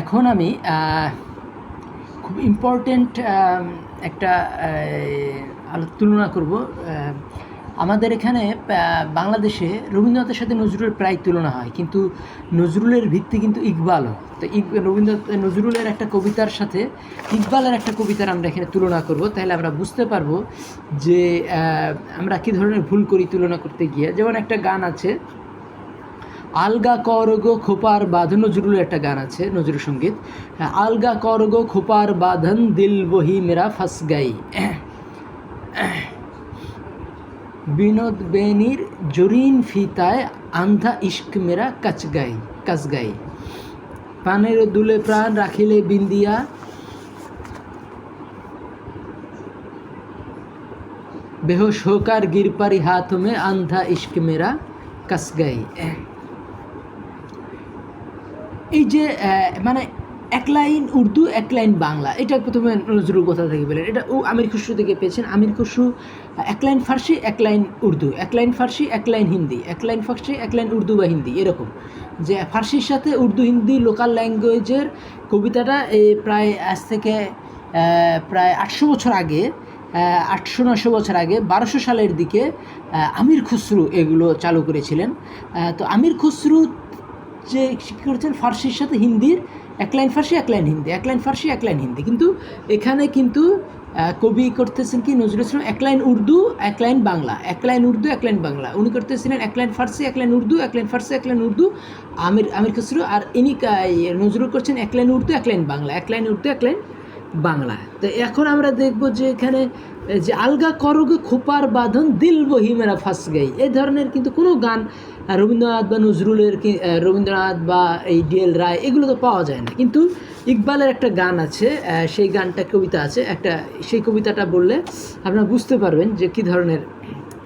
এখন আমি খুব ইম্পর্টেন্ট একটা তুলনা করব। আমাদের এখানে বাংলাদেশে রবীন্দ্রনাথের সাথে নজরুলের প্রায় তুলনা হয়, কিন্তু নজরুলের ভিত্তি কিন্তু ইকবালও। তো ইক, রবীন্দ্রনাথ, নজরুলের একটা কবিতার সাথে ইকবালের একটা কবিতার আমরা এখানে তুলনা করব। তাহলে আমরা বুঝতে পারব যে আমরা কী ধরনের ভুল করি তুলনা করতে গিয়ে। যেমন একটা গান আছে আলগা করগ খোপার বাঁধন নজরুলের একটা গান আছে, নজরুল সংগীত। আলগা করগ খোপার বাঁধন দিল বহি মেরা ফাস গাই। বিনোদ বেনির জরিন ফিতায় আন্ধা ইস্ক মেরা কাচ গাই কাচ গাই। পানের দুলে প্রাণ রাখিলে বিন্দিয়া। বেহোশ হোকার গিরপারি হাত মে আন্ধা ইস্ক মেরা কাস গাই। এই যে মানে এক লাইন উর্দু এক লাইন বাংলা এটা প্রথমে নজরুল কোথা থেকে পেলেন এটা ও আমির খুসরু থেকে পেয়েছেন। আমির আহ, এক লাইন ফার্সি এক লাইন উর্দু। এক লাইন ফার্সি এক লাইন হিন্দি। এক লাইন ফার্সি এক লাইন উর্দু বা হিন্দি এরকম। যে ফার্সির সাথে উর্দু হিন্দি লোকাল ল্যাঙ্গুয়েজের কবিতাটা এই প্রায় আজ থেকে প্রায় আটশো বছর আগে আটশো নশো বছর আগে বারোশো সালের দিকে আমির খুসরু এগুলো চালু করেছিলেন। তো আমির খুসরু যে কী করেছেন ফার্সির সাথে হিন্দির এক লাইন ফার্সি এক লাইন হিন্দি এক লাইন ফার্সি এক লাইন হিন্দি কিন্তু এখানে কিন্তু কবি করতেছেন কি নজরুল ইসলাম এক লাইন উর্দু এক লাইন বাংলা এক লাইন উর্দু এক লাইন বাংলা উনি করতেছিলেন এক লাইন ফার্সি এক লাইন উর্দু এক লাইন ফার্সি এক লাইন উর্দু আমির আমির খসরু আর ইনি ইয়ে, নজরুল করছেন এক লাইন উর্দু এক লাইন বাংলা এক লাইন উর্দু এক লাইন বাংলা তো এখন আমরা দেখব যে এখানে যে আলগা করগে খোপার বাঁধন দিল বহিমেরা ফাঁস গাই এই ধরনের কিন্তু কোনো গান রবীন্দ্রনাথ বা নজরুলের রবীন্দ্রনাথ বা এই ডিএল রায়, এগুলো তো পাওয়া যায় না। কিন্তু ইকবালের একটা গান আছে সেই গানটা কবিতা আছে। একটা, সেই কবিতাটা বললে আপনারা বুঝতে পারবেন যে কী ধরনের।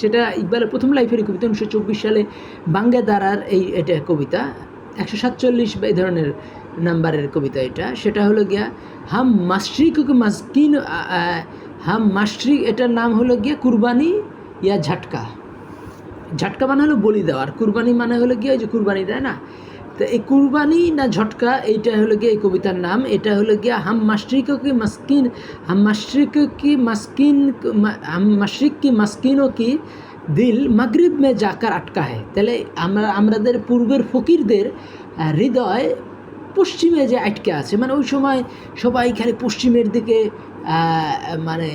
সেটা ইকবালের প্রথম লাইফের কবিতা, উনিশশো চব্বিশ সালে বাঙ্গে দাঁড়ার এই এটা কবিতা, একশো সাতচল্লিশ বা এই ধরনের নাম্বারের কবিতা এটা। সেটা হলো গিয়া, হাম মাস্ট্রিক মাস্কিন হাম মাস্ট্রিক এটার নাম হলো গিয়া কুরবানি ইয়া ঝাটকা। ঝাটকা মানে হলো বলি দেওয়া, আর কুরবানি মানে হলো গিয়ে ওই যে কুরবানি দেয় না? তো এই কুরবানি না ঝটকা, এইটা হলো গিয়ে এই কবিতার নাম, এটা হলো গিয়া হাম মাস্ট্রিক কি মাস্কিন, হাম মাস্ট্রিক কি মাস্কিন হাম মাস্ট্রিক কি মাস্কিনও কি দিল মাগরিব মে জাকার আটকা হয় তাহলে আমরা, আমাদের পূর্বের ফকিরদের হৃদয় পশ্চিমে যে আটকে আছে মানে ওই সময় সবাই খালি পশ্চিমের দিকে মানে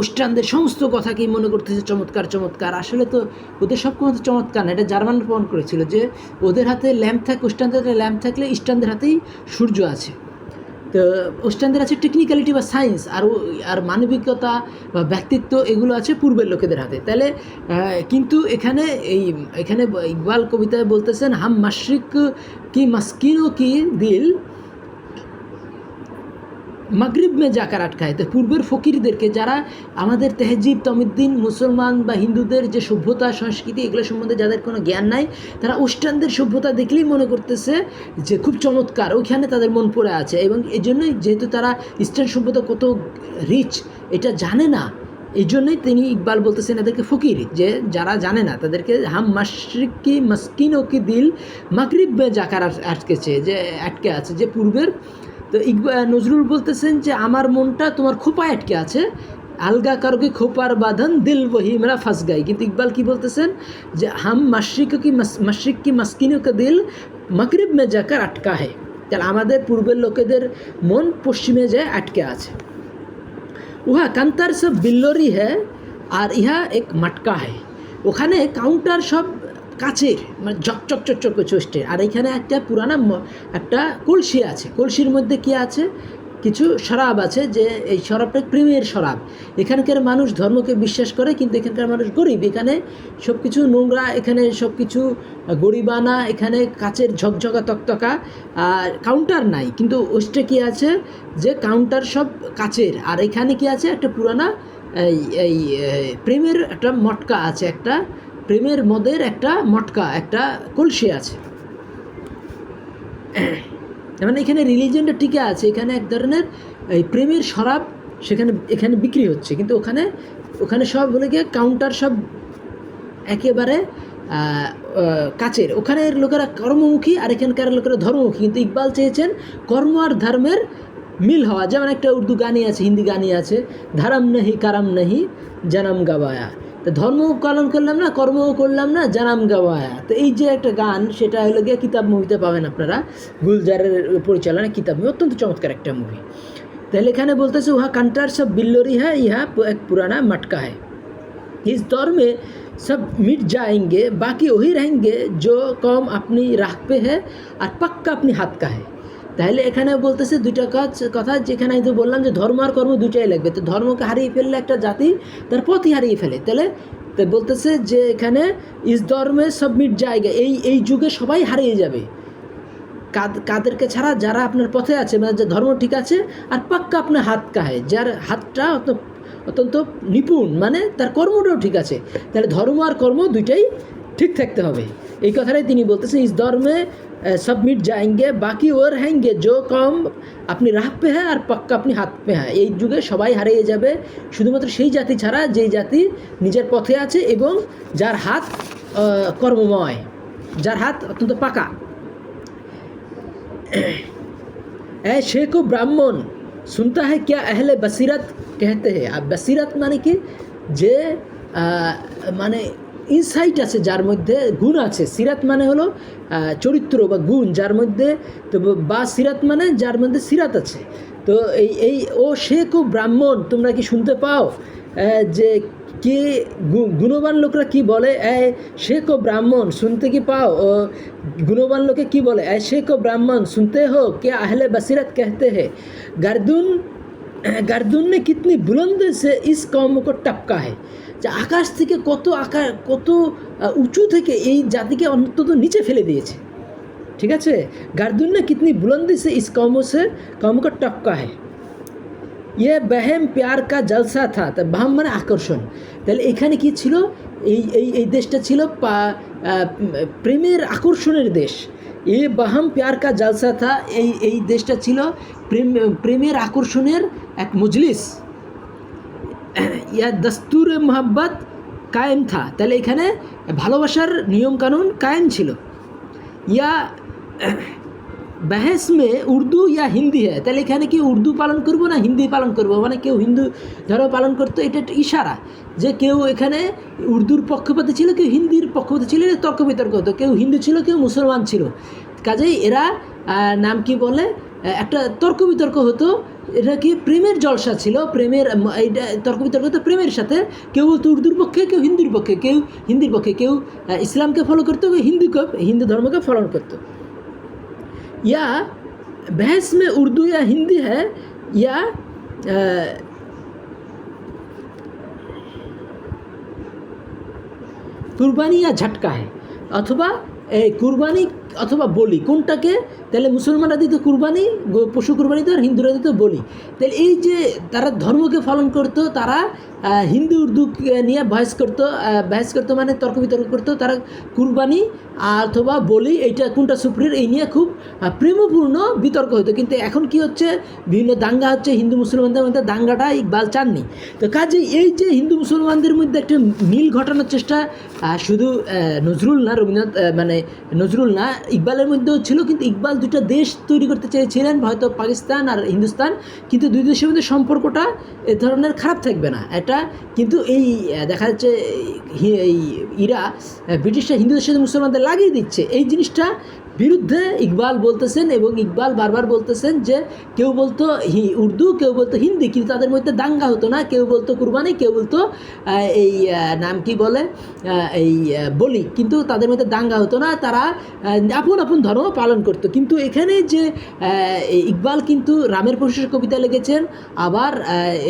ওস্টানদের সমস্ত কথাকেই মনে করতেছে? চমৎকার চমৎকার। আসলে তো ওদের সব কথা চমৎকার না। এটা জার্মান প্রমাণ করেছিল যে ওদের হাতে ল্যাম্প থাকে, ওস্টানদের হাতে ল্যাম্প থাকলে ইস্টানদের হাতেই সূর্য আছে। তো ওস্টানদের আছে টেকনিক্যালিটি বা সায়েন্স আর আর মানবিকতা বা ব্যক্তিত্ব এগুলো আছে পূর্বের লোকেদের হাতে। তাহলে কিন্তু এখানে এই, এখানে ইকবাল কবিতায় বলতেছেন, হাম মাশরিক কি মাস্কিনও কি দিল? মাগরিব মে জাকার আটকায়। তো পূর্বের ফকিরদেরকে যারা আমাদের তেহজিব, তমিদ্দিন, মুসলমান বা হিন্দুদের যে সভ্যতা, সংস্কৃতি, এগুলো সম্বন্ধে যাদের কোনো জ্ঞান নাই, তারা ওস্টানদের সভ্যতা দেখলেই মনে করতেছে যে খুব চমৎকার, ওইখানে তাদের মন পড়ে আছে এবং এই জন্যই যেহেতু তারা ইস্টার্ন সভ্যতা কত রিচ এটা জানে না এই জন্যই তিনি ইকবাল বলতেছেন এদেরকে ফকির, যে যারা জানে না, তাদেরকে হাম মাশরিক কি মাস্কিন ও কি দিল মাগরিব মে জাকার আটকেছে, যে আটকে আছে, যে পূর্বের তো ইকবাল নজরুল বলতেছেন যে আমার মনটা তোমার খোপায় আটকে আছে। আলগা কারোকে খোপার বাঁধন দিল বহি মেরা ফাঁস গাই কিন্তু ইকবাল কি বলতেছেন যে হাম মাশরিক কি মাস- মাশরিক কি মাস্কিন কা দিল মাগরিব মে জাকার আটকা হে। তাহলে আমাদের পূর্বের লোকেদের মন পশ্চিমে যায় আটকে আছে। উহা কান্তার সব বিল্লরি হ্যাঁ আর ইহা এক মাটকা হ্যাঁ ওখানে কাউন্টার সব কাচের মানে চকচক চকচক চষ্টে আর এখানে একটা পুরানা একটা কলসি আছে। কলসির মধ্যে কি আছে? কিছু শরাব আছে যে এই শরাবটা প্রেমের শরাব। এখানকার মানুষ ধর্মকে বিশ্বাস করে, কিন্তু এখানকার মানুষ গরিব। এখানে সব কিছু নোংরা, এখানে সব কিছু গরিবানা, এখানে কাচের ঝকঝকা, তকতকা, আর কাউন্টার নাই। কিন্তু ওস্টে কি আছে? যে কাউন্টার সব কাচের। আর এখানে কি আছে? একটা পুরানা এই এই প্রেমের একটা মটকা আছে, একটা প্রেমের মদের একটা মটকা, একটা কলসি আছে। মানে এখানে রিলিজনটা টিকে আছে। এখানে এক ধরনের, এই প্রেমের শরাব সেখানে, এখানে বিক্রি হচ্ছে। কিন্তু ওখানে ওখানে সব বলে গিয়ে কাউন্টার সব একেবারে কাছের ওখানের লোকেরা কর্মমুখী আর এখানকার লোকেরা ধর্মমুখী। কিন্তু ইকবাল চেয়েছেন কর্ম আর ধর্মের মিল হওয়া। যেমন একটা উর্দু গানই আছে, হিন্দি গানই আছে, ধারাম নাহি কারাম নাহি, জানাম গাবায়া। তো ধর্ম পালন করলাম না কর্মও করলাম না জানাম গাওয়ায়া তো এই যে একটা গান সেটা হলো গিয়ে কিতাব মুভিতে পাবেন আপনারা গুলজারের পরিচালনা কিতাব মুভি অত্যন্ত চমৎকার একটা মুভি তাহলে এখানে বলতেছে উহা কান্টার সব বিল্লোরি হ্যাঁ ইহা এক পুরানা মটকা है इस दौर में सब मिट जाएंगे बाकी वही रहेंगे जो कौम अपनी राह पे है আর পাক্কা আপনি হাত का है তাহলে এখানে বলতেছে দুইটা কাজ, কথা যেখানে আমি বললাম যে ধর্ম আর কর্ম দুইটাই লাগবে। তো ধর্মকে হারিয়ে ফেললে একটা জাতি তার পথই হারিয়ে ফেলে। তাহলে তো বলতেছে যে এখানে ইস ধর্মে সব মিট জায়গা, এই এই যুগে সবাই হারিয়ে যাবে। কাদ, কাদেরকে ছাড়া যারা আপনার পথে আছে মানে যে ধর্ম ঠিক আছে, আর পাক্কা আপনার হাত কাহে, যার হাতটা অত- অত্যন্ত নিপুণ মানে তার কর্মটাও ঠিক আছে। তাহলে ধর্ম আর কর্ম দুইটাই ঠিক থাকতে হবে। এই কথাটাই তিনি বলতেছেন, ইস ধর্মে সাবমিট जाएंगे বাকি ওর হ্যাঙ্গে, যো কম আপনি রাহ পে হ্যাঁ আর পাক্কা আপনি হাত পে হ্যাঁ এই যুগে সবাই হারিয়ে যাবে, শুধুমাত্র সেই জাতি ছাড়া, যেই জাতি নিজের পথে আছে এবং যার হাত কর্মময়, যার হাত অত্যন্ত পাকা। হ্যাঁ সে কো ব্রাহ্মণ, শুনতা হ্যাঁ ক্যা আহলে বসিরত, কেহতে হ্যাঁ আর বসিরত মানে কি? যে মানে ইনসাইট আছে, যার মধ্যে গুণ আছে। সিরাত মানে হলো চরিত্র বা গুণ, যার মধ্যে, তো বা সিরাত মানে যার মধ্যে সিরাত আছে। তো এই এই, ও, সে কো ব্রাহ্মণ, তোমরা কি শুনতে পাও? যে কে গুণবান লোকরা কি বলে? এ, সে কো ব্রাহ্মণ, শুনতে কি পাও? ও, গুণবান লোকে কি বলে? এ, সে কো ব্রাহ্মণ, শুনতে হো কে আহলে বাসিরাত কেহতে হে। গার্দুন গার্দুন মে কিতনি বুলন্দ সে ইস কম কো টপকা হয় যে আকাশ থেকে কত আকার কত উঁচু থেকে এই জাতিকে অন্তত নিচে ফেলে দিয়েছে ঠিক আছে গার্দুন না কিতনি বুলন্দি সে ইস কম সে কম কো টপকা হয় ইয়ে বেহেম প্যার কা জলসা থা তা বাহাম মানে আকর্ষণ তাহলে এখানে কি ছিল এই এই এই দেশটা ছিল প্রেমের আকর্ষণের দেশ এ বাহাম প্যার কা জালসা থা, এই এই দেশটা ছিল প্রেম, প্রেমের আকর্ষণের এক মজলিস। ইয়া দস্তুর মোহাব্বত কায়েম থা। তাহলে এখানে ভালোবাসার নিয়মকানুন কায়েম ছিল। ইয়া বহস মে উর্দু ইয়া হিন্দি হ্যাঁ তাহলে এখানে কি উর্দু পালন করব না হিন্দি পালন করব মানে কেউ হিন্দু ধর্ম পালন করতো এটা একটা ইশারা যে কেউ এখানে উর্দুর পক্ষপাতে ছিল কেউ হিন্দির পক্ষপাতে ছিল তর্ক বিতর্ক হতো কেউ হিন্দু ছিল কেউ মুসলমান ছিল কাজেই এরা নাম কি বলে একটা তর্ক বিতর্ক হতো, এটা কি প্রেমের জলসা ছিল? প্রেমের এইটা তর্ক বিতর্ক হতো প্রেমের সাথে। কেউ বলতো উর্দুর পক্ষে, কেউ হিন্দুর পক্ষে। কেউ হিন্দির পক্ষে, কেউ ইসলামকে ফলো করতো, কেউ হিন্দুকে, হিন্দু ধর্মকে ফলো করতো। या बहस में उर्दू या हिंदी है या कुर्बानी या झटका है अथवा कुर्बानी অথবা বলি, কোনটাকে? তাহলে মুসলমানরা দিত কুরবানি পশু কুরবানি তো আর হিন্দুরা দিত বলি। তাহলে এই যে তারা ধর্মকে পালন করতো, তারা হিন্দু উর্দু নিয়ে বয়স করতো বহস করতো মানে তর্ক বিতর্ক করতো, তারা কুরবানি অথবা বলি, এইটা কোনটা সুপ্রিয়, এই নিয়ে খুব প্রেমপূর্ণ বিতর্ক হতো কিন্তু এখন কি হচ্ছে? বিভিন্ন দাঙ্গা হচ্ছে, হিন্দু মুসলমানদের মধ্যে দাঙ্গাটা ইকবাল চাননি। তো কাজে এই যে হিন্দু মুসলমানদের মধ্যে একটা মিল ঘটানোর চেষ্টা শুধু নজরুল না রবীন্দ্রনাথ মানে নজরুল না ইকবালের মধ্যেও ছিল, কিন্তু ইকবাল দুটা দেশ তৈরি করতে চেয়েছিলেন, হয়তো পাকিস্তান আর হিন্দুস্তান, কিন্তু দুই দেশের মধ্যে সম্পর্কটা এ ধরনের খারাপ থাকবে না। এটা কিন্তু এই দেখা যাচ্ছে, এই ইরা ব্রিটিশরা হিন্দুদের সাথে মুসলমানদের লাগিয়ে দিচ্ছে। এই জিনিসটা বিরুদ্ধে ইকবাল বলতেছেন এবং ইকবাল বারবার বলতেছেন যে কেউ বলতো হি উর্দু, কেউ বলতো হিন্দি, কিন্তু তাদের মধ্যে দাঙ্গা হতো না। কেউ বলতো কুরবানি, কেউ বলতো এই নাম কি বলে এই বলি। কিন্তু তাদের মধ্যে দাঙ্গা হতো না। তারা আপন আপন ধর্ম পালন করতো। কিন্তু এখানে যে ইকবাল কিন্তু রামের প্রশংসার কবিতা লিখেছেন, আবার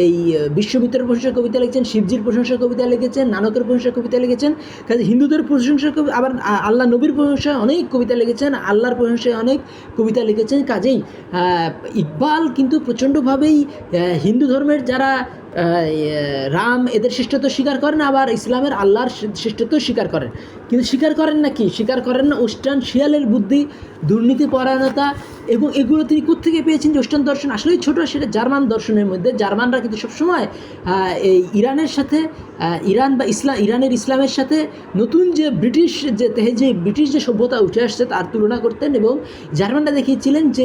এই বিশ্বমিত্রের প্রশংসার কবিতা লিখেছেন, শিবজির প্রশংসার কবিতা লিখেছেন, নানকের প্রশংসার কবিতা লিখেছেন। কাজে হিন্দুদের প্রশংসা আবার আল্লাহ নবীর প্রশংসা অনেক কবিতা লিখেছেন। আল্লাহর প্রশংসায় অনেক কবিতা লিখেছেন। কাজেই ইকবাল কিন্তু প্রচণ্ডভাবেই হিন্দু ধর্মের যারা রাম এদের শ্রেষ্ঠত্ব স্বীকার করেন, আবার ইসলামের আল্লাহর শ্রেষ্ঠত্ব স্বীকার করেন। কিন্তু স্বীকার করেন না কি? স্বীকার করেন না ওস্টার্ন শিয়ালের বুদ্ধি, দুর্নীতি, পরায়ণতা, এবং এগুলো তিনি কোত্থেকে পেয়েছেন যে ওয়েস্টার্ন দর্শন? আসলেই ছোট, সেটা জার্মান দর্শনের মধ্যে। জার্মানরা কিন্তু সবসময় এই ইরানের সাথে ইরান বা ইসলাম ইরানের ইসলামের সাথে নতুন যে ব্রিটিশ যে তেহেজে ব্রিটিশ যে সভ্যতা উঠে আসছে তার তুলনা করতেন, এবং জার্মানরা দেখিয়েছিলেন যে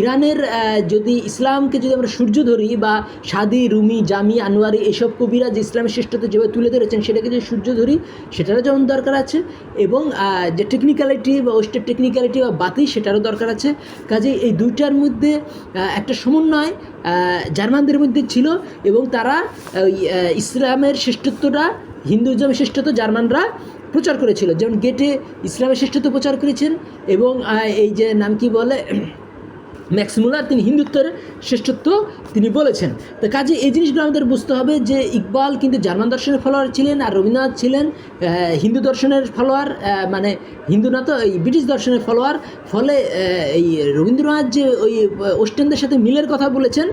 ইরানের যদি ইসলামকে যদি আমরা সূর্য ধরি বা সাদি, রুমি জামি, আনোয়ারি এসব কবিরা যে ইসলামের শ্রেষ্ঠতা যেভাবে তুলে ধরেছেন সেটাকে যদি সূর্য ধরি, সেটারও যেমন দরকার আছে এবং যে টেকনিক্যালিটি বা ওয়েস্টের টেকনিক্যালিটি বা বাতি, সেটারও দরকার আছে। কাজে এই দুইটার মধ্যে একটা সমন্বয় জার্মানদের মধ্যে ছিল এবং তারা ইসলামের শ্রেষ্ঠত্বটা, হিন্দুইজমের শ্রেষ্ঠত্ব জার্মানরা প্রচার করেছিল। যেমন গেটে ইসলামের শ্রেষ্ঠত্ব প্রচার করেছেন এবং এই যে নাম কি বলে ম্যাক্স মুলার তিনি হিন্দুত্বের শ্রেষ্ঠত্ব তিনি বলেছেন। তো কাজে এই জিনিসগুলো আমাদের বুঝতে হবে যে ইকবাল কিন্তু জার্মান দর্শনের ফলোয়ার ছিলেন আর রবীন্দ্রনাথ ছিলেন হিন্দু দর্শনের ফলোয়ার মানে হিন্দু না তো, এই ব্রিটিশ দর্শনের ফলোয়ার। ফলে এই রবীন্দ্রনাথ যে ওই ওস্টানদের সাথে মিলের কথা বলেছেন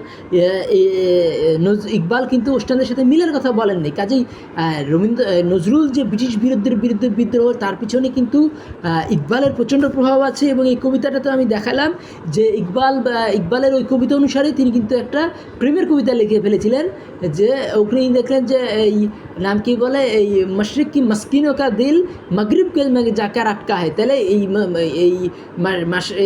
ইকবাল কিন্তু ওস্টানদের সাথে মিলের কথা বলেননি। কাজেই রবীন্দ্র নজরুল যে ব্রিটিশ বিরোধীর বিরুদ্ধে বিদ্রোহ, তার পিছনে কিন্তু ইকবালের প্রচণ্ড প্রভাব আছে এবং এই কবিতাটা তো আমি দেখালাম যে ইকবাল বা ইকবালের ওই কবিতা অনুসারে তিনি কিন্তু একটা প্রেমের কবিতা লিখে ফেলেছিলেন। যে ওখানে দেখলেন যে এই, নাম কি বলে, এই মশরিক কি মস্কিনো কা দিল, মগরিব কে জাকার আটকা হয় তাহলে এই এই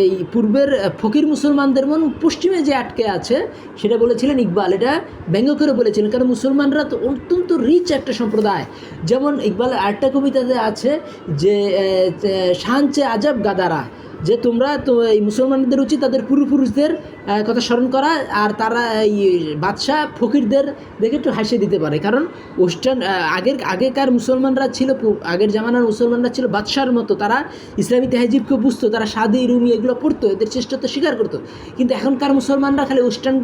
এই পূর্বের ফকির মুসলমানদের মন পশ্চিমে যে আটকে আছে, সেটা বলেছিলেন ইকবাল। এটা ব্যঙ্গ করে বলেছিলেন, কারণ মুসলমানরা তো অত্যন্ত রিচ একটা সম্প্রদায়। যেমন ইকবাল আরেকটা কবিতাতে আছে যে শাহানচে আজব গাদারা, যে তোমরা তো এই মুসলমানদের উচিত তাদের পূর্বপুরুষদের কথা স্মরণ করা, আর তারা এই বাদশাহ ফকিরদের দেখে একটু হাসিয়ে দিতে পারে। কারণ ওয়েস্টার্ন আগের, আগেকার মুসলমানরা ছিল আগের জামানার মুসলমানরা ছিল বাদশার মতো। তারা ইসলামী তেহাজিবকে বুঝতো, তারা সাদি, রুমি এগুলো পড়তো, এদের চেষ্টা তো স্বীকার করতো। কিন্তু এখনকার মুসলমানরা খালি ওয়েস্টার্ন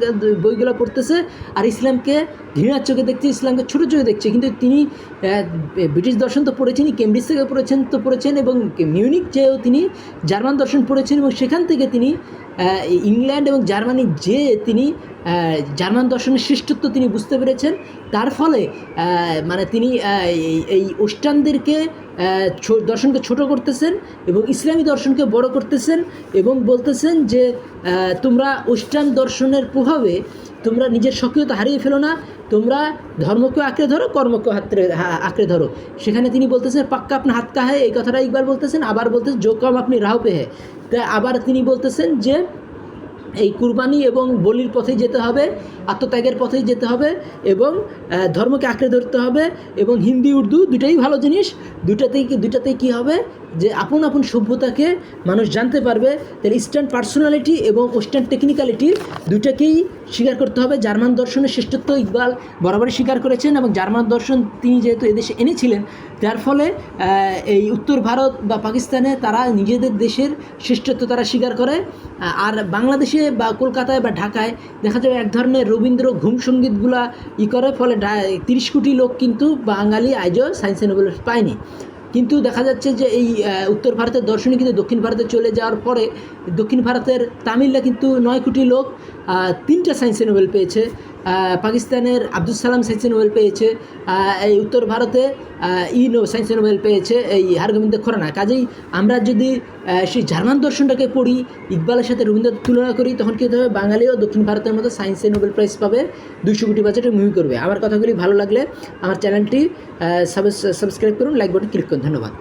বইগুলো পড়তেছে আর ইসলামকে ঘৃণার চোখে দেখছে, ইসলামকে ছোটো চোখে দেখছে। কিন্তু তিনি ব্রিটিশ দর্শন তো পড়েছেনই, কেমব্রিজ থেকে পড়েছেন তো পড়েছেন এবং মিউনিক যেও তিনি জার্মান দর্শন পড়েছেন এবং সেখান থেকে তিনি ইংল্যান্ড এবং জার্মানি যে তিনি জার্মান দর্শনের শ্রেষ্ঠত্ব তিনি বুঝতে পেরেছেন, তার ফলে মানে তিনি এই ওস্টানদেরকে দর্শনকে ছোট করতেছেন এবং ইসলামী দর্শনকে বড় করতেছেন এবং বলতেছেন যে তোমরা ওস্টার্ন দর্শনের প্রভাবে তোমরা নিজের সক্রিয়তা হারিয়ে ফেলো না, তোমরা ধর্মকে আঁকড়ে ধরো, কর্মকে হাতরে আঁকড়ে ধরো। সেখানে তিনি বলতেছেন, পাক্কা আপনার হাত কা হ্যায় এই কথাটা একবার বলতেছেন, আবার বলতেছেন জো কম আপনি রাহ পে হ্যায় তা আবার তিনি বলতেছেন যে এই কুরবানি এবং বলির পথেই যেতে হবে, আত্মত্যাগের পথেই যেতে হবে এবং ধর্মকে আঁকড়ে ধরতে হবে এবং হিন্দি, উর্দু দুটাই ভালো জিনিস। দুটাতেই কি দুটাতেই কী হবে? যে আপন আপন সভ্যতাকে মানুষ জানতে পারবে তাহলে ইস্টার্ন পার্সোনালিটি এবং ওয়েস্টার্ন টেকনিক্যালিটি দুটাকেই স্বীকার করতে হবে। জার্মান দর্শনের শ্রেষ্ঠত্ব ইকবাল বরাবরই স্বীকার করেছেন এবং জার্মান দর্শন তিনি যেহেতু এদেশে এনেছিলেন যার ফলে এই উত্তর ভারত বা পাকিস্তানে তারা নিজেদের দেশের শ্রেষ্ঠত্ব তারা স্বীকার করে। আর বাংলাদেশে বা কলকাতায় বা ঢাকায় দেখা যাবে এক ধরনের রবীন্দ্র ঘুম সঙ্গীতগুলা ই করে, ফলে তিরিশ কোটি লোক কিন্তু বাঙালি আজও সায়েন্স নোবেল পায়নি। কিন্তু দেখা যাচ্ছে যে এই উত্তর ভারতের দর্শনই কিন্তু দক্ষিণ ভারতে চলে যাওয়ার পরে দক্ষিণ ভারতের তামিলরা কিন্তু নয় কোটি লোক তিনটা সায়েন্সে নোবেল পেয়েছে পাকিস্তানের আব্দুল সালাম সায়েন্সে নোবেল পেয়েছে এই উত্তর ভারতে ই নো, সায়েন্সে নোবেল পেয়েছে, এই হারগোবিন্দ খোরানা কাজেই আমরা যদি সেই জার্মান দর্শনটাকে পড়ি, ইকবালের সাথে রবীন্দ্রনাথ তুলনা করি, তখন কী হবে? বাঙালিও দক্ষিণ ভারতের মতো সায়েন্সে নোবেল প্রাইজ পাবে, দুইশো কোটি বাজেটে মুভি করবে। আমার কথাগুলি ভালো লাগলে আমার চ্যানেলটি সাবস্ক্রাইব করুন লাইক বাটন ক্লিক করুন। ধন্যবাদ।